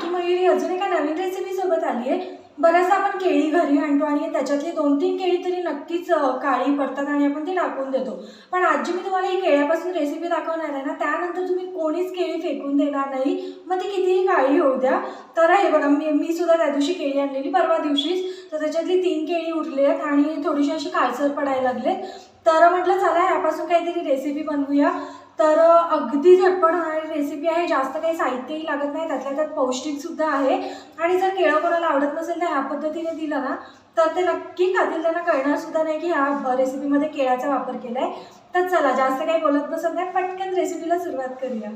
तुमची मयुरी अजून एका नवीन रेसिपीसोबत आली आहे बऱ्याचदा आपण केळी घरी आणतो आणि त्याच्यातली दोन तीन केळी तरी नक्कीच काळी पडतात आणि आपण ती टाकून देतो. पण आज जी मी तुम्हाला ही केळ्यापासून रेसिपी दाखवणार आहे ना त्यानंतर तुम्ही कोणीच केळी फेकून देणार नाही. मग ती कितीही काळी होऊ द्या. तर हे बघा मी मी सुद्धा त्या दिवशी केळी आणलेली परवा दिवशीच. तर त्याच्यातली तीन केळी उरली आहेत आणि थोडीशी अशी काळसर पडायला लागले तर म्हटलं चला ह्यापासून काहीतरी रेसिपी बनवूया. तर अगदी झटपट होणारी रेसिपी आहे जास्त काही साहित्यही लागत नाही त्यातल्या त्यात पौष्टिकसुद्धा आहे. आणि जर केळं कोणाला आवडत नसेल तर ह्या पद्धतीने दिलं ना तर ते नक्की खातील. त्यांना कळणारसुद्धा नाही की ह्या रेसिपीमध्ये केळ्याचा वापर केला आहे तर चला जास्त काही बोलत नसत नाही पटकन रेसिपीला सुरुवात करूया.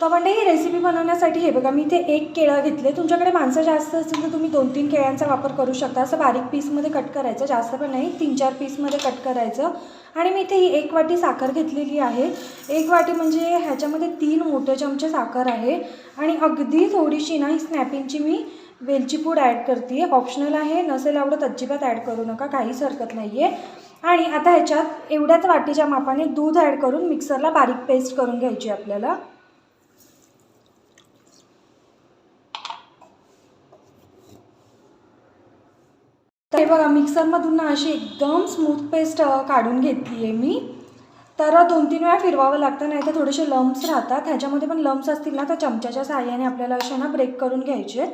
तर म्हणजे ही रेसिपी बनवण्यासाठी हे बघा मी इथे एक केळं घेतले. तुमच्याकडे माणसं जास्त असतील तर तुम्ही दोन तीन केळ्यांचा वापर करू शकता. असं बारीक पीसमध्ये कट करायचं. जास्त पण नाही तीन चार पीसमध्ये कट करायचं. आणि मी इथे ही एक वाटी साखर घेतलेली आहे. एक वाटी म्हणजे ह्याच्यामध्ये तीन मोठे चमचे साखर आहे. आणि अगदी थोडीशी ना ही स्नॅपिंगची मी वेलची पूड ॲड करते ऑप्शनल आहे नसेल आवडत अजिबात ॲड करू नका काहीच हरकत नाही आहे आणि आता ह्याच्यात एवढ्याच वाटीच्या मापाने दूध ॲड करून मिक्सरला बारीक पेस्ट करून घ्यायची आपल्याला. हे बघा मिक्सरमधून ना अशी एकदम स्मूथ पेस्ट काढून घेतली आहे मी. तर दोन तीन वेळा फिरवावं लागतं नाही तर थोडेसे लम्स राहतात. ह्याच्यामध्ये पण लम्स असतील ना तर चमच्याच्या साह्याने आपल्याला असे ना ब्रेक करून घ्यायचे आहेत.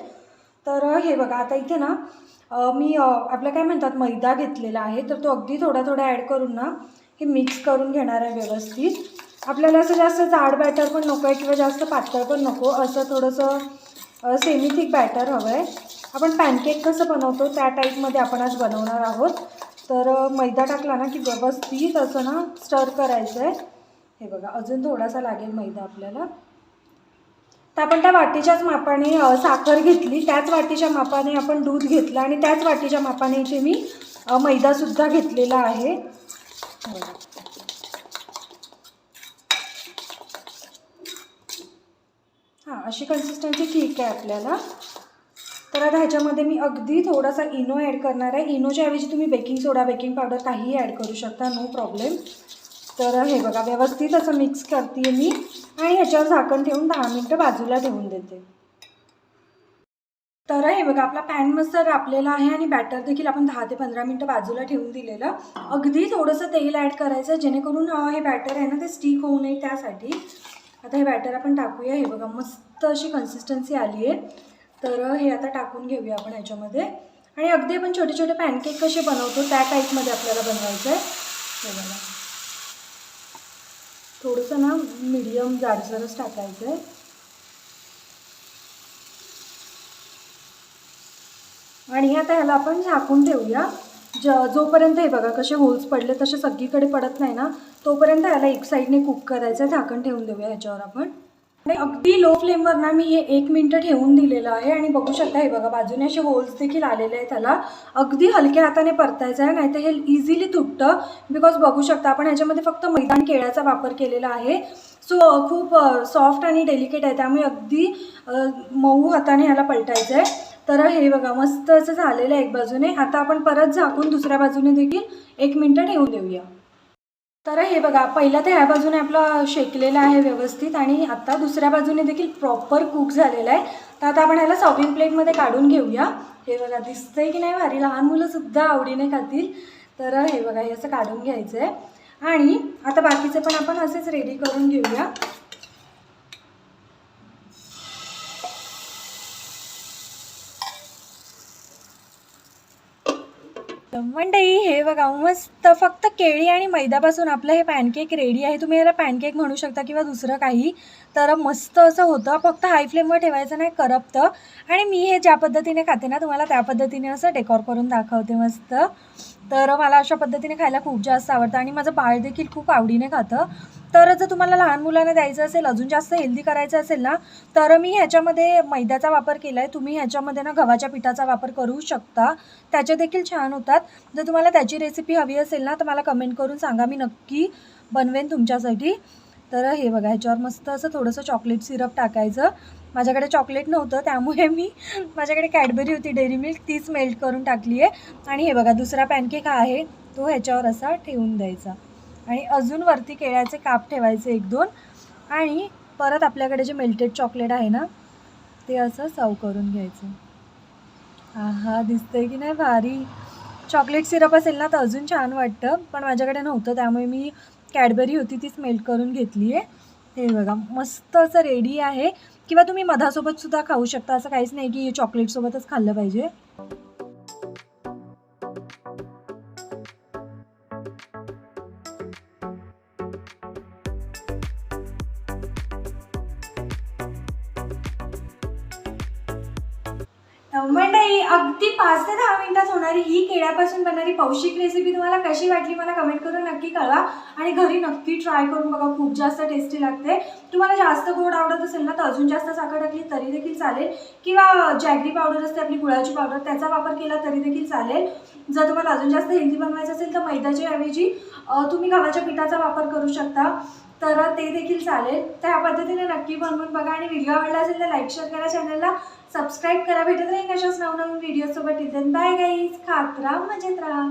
तर हे बघा आता इथे ना मी आपल्या आपलं काय म्हणतात मैदा घेतलेला आहे. तर तो अगदी थोडा थोडा ॲड करून ना हे मिक्स करून घेणार आहे व्यवस्थित. आपल्याला असं जास्त जाड बॅटर पण नको आहे किंवा जास्त पातळ पण नको. असं थोडंसं सेमी थिक बॅटर हवं आहे आपण पॅनकेक कसं बनवतो त्या टाईपमध्ये आपण आज बनवणार आहोत. तर मैदा टाकला ना की व्यवस्थित असं ना स्टर करायचं आहे हे बघा अजून थोडासा लागेल मैदा आपल्याला. तर आपण त्या वाटीच्याच मापाने साखर घेतली. त्याच वाटीच्या मापाने आपण दूध घेतलं आणि त्याच वाटीच्या मापाने इथे मी मैदासुद्धा घेतलेला आहे. हां अशी कन्सिस्टन्सी ठीक आहे आपल्याला. तर आता ह्याच्यामध्ये मी अगदी थोडासा इनो ॲड करणार आहे. इनोच्या ऐवजी तुम्ही बेकिंग सोडा बेकिंग पावडर काहीही ॲड करू शकता नो प्रॉब्लेम. तर हे बघा व्यवस्थित असं मिक्स करते मी आणि ह्याच्यावर झाकण ठेवून दहा मिनटं बाजूला ठेवून देते. तर हे बघा आपला पॅन मस्त रापलेला आहे आणि बॅटर देखील आपण दहा ते पंधरा मिनटं बाजूला ठेवून दिलेलं. अगदी थोडंसं तेल ॲड करायचं जेणेकरून हे बॅटर आहे ना ते स्टिक होऊ नये त्यासाठी. आता हे बॅटर आपण टाकूया. हे बघा मस्त अशी कन्सिस्टन्सी आली आहे तर हे आता टाकून घेऊया आपण ह्याच्यामध्ये आणि अगदी आपण छोटे छोटे पॅनकेक कसे बनवतो त्या टाईपमध्ये आपल्याला बनवायचं आहे हे बघा. थोडंसं ना मीडियम जाडसरच टाकायचं आहे आणि आता ह्याला आपण झाकून ठेवूया. ज जोपर्यंत हे बघा कसे होल्स पडले तसे सगळीकडे पडत नाही ना तोपर्यंत ह्याला एक साईडने कुक करायचं आहे झाकण ठेवून देऊया ह्याच्यावर आपण. अगदी लो फ्लेमवर ना मी हे एक मिनटं ठेवून दिलेलं आहे आणि बघू शकता हे बघा बाजूने असे होल्स देखील आलेले आहेत त्याला. अगदी हलक्या हाताने परतायचं आहे नाहीतर हे इझिली तुटतं बिकॉज बघू शकता आपण ह्याच्यामध्ये फक्त मैदान केळ्याचा वापर केलेला आहे. सो खूप सॉफ्ट आणि डेलिकेट आहे त्यामुळे अगदी मऊ हाताने ह्याला पलटायचं आहे तर हे बघा मस्त असं झालेलं आहे एक बाजूने. आता आपण परत झाकून दुसऱ्या बाजूने देखील एक मिनटं ठेवून देऊया. तर हे बघा पहिलं तर ह्या बाजूने आपलं शेकलेलं आहे व्यवस्थित आणि आता दुसऱ्या बाजूने देखील प्रॉपर कुक झालेलं आहे. तर आता आपण ह्याला सर्विंग प्लेटमध्ये काढून घेऊया. हे बघा दिसतंय की नाही भारी? लहान मुलंसुद्धा आवडीने खातील. तर हे बघा हे असं काढून घ्यायचं आहे आणि आता बाकीचं पण आपण असेच रेडी करून घेऊया. मंडई हे बघा मस्त. फक्त केळी आणि मैद्यापासून आपलं हे पॅनकेक रेडी आहे. तुम्ही याला पॅनकेक म्हणू शकता किंवा दुसरं काही. तर मस्त असं होतं. फक्त हाय फ्लेमवर ठेवायचं नाही करपतं. आणि मी हे ज्या पद्धतीने खाते ना तुम्हाला त्या पद्धतीने असं डेकोर करून दाखवते मस्त. तर मला अशा पद्धतीने खायला खूप जास्त आवडतं. आणि माझं बाळ देखील खूप आवडीने खातं. तर जर तुम्हाला लहान मुलांना द्यायचं असेल अजून जास्त हेल्दी करायचं असेल ना तर मी ह्याच्यामध्ये मैद्याचा वापर केला आहे तुम्ही ह्याच्यामध्ये ना गव्हाच्या पिठाचा वापर करू शकता. त्याचे देखील छान होतात. जर तुम्हाला त्याची रेसिपी हवी असेल ना तर मला कमेंट करून सांगा. मी नक्की बनवेन तुमच्यासाठी. तर हे बघा ह्याच्यावर मस्त असं थोडंसं चॉकलेट सिरप टाकायचं. माझ्याकडे चॉकलेट नव्हतं त्यामुळे मी माझ्याकडे कॅडबरी होती डेअरी मिल्क तीच मेल्ट करून टाकली आहे आणि हे बघा दुसरा पॅनकेक आहे. तो ह्याच्यावर असा ठेवून द्यायचा. आणि अजून वरती केळ्याचे काप ठेवायचे एक दोन. आणि परत आपल्याकडे जे मेल्टेड चॉकलेट आहे ना ते असं सर्व करून घ्यायचं. आहा दिसतंय की नाही भारी. चॉकलेट सिरप असेल ना तर अजून छान वाटतं. पण माझ्याकडे नव्हतं त्यामुळे मी कॅडबरी होती तीच मेल्ट करून घेतली आहे हे बघा मस्त असं रेडी आहे. किंवा तुम्ही मधासोबत सुद्धा खाऊ शकता असं काहीच नाही की चॉकलेटसोबतच खाल्लं पाहिजे. मंडळी अगदी पाच ते दहा मिनिटात होणारी ही केळ्यापासून बनणारी पौष्टिक रेसिपी तुम्हाला कशी वाटली मला कमेंट करून नक्की कळवा. आणि घरी नक्की ट्राय करून बघा खूप जास्त टेस्टी लागते. तुम्हाला जास्त गोड आवडत असेल ना तर अजून जास्त साखर टाकली तरी देखील चालेल. किंवा जॅगरी पावडर असते आपली गुळाची पावडर त्याचा वापर केला तरी देखील चालेल. जर तुम्हाला अजून जास्त हेल्दी बनवायचं असेल तर मैद्याच्या ऐवजी तुम्ही गव्हाच्या पिठाचा वापर करू शकता. तर ते देखील चालेल. तर ह्या पद्धतीने नक्की बनवून बघा. आणि व्हिडिओ आवडला असेल तर लाईक शेअर करा चॅनलला सबस्क्राईब करा. भेटत राहील अशाच नवनवीन व्हिडिओसोबत बाय गाईज खात राहा मजेत राहा.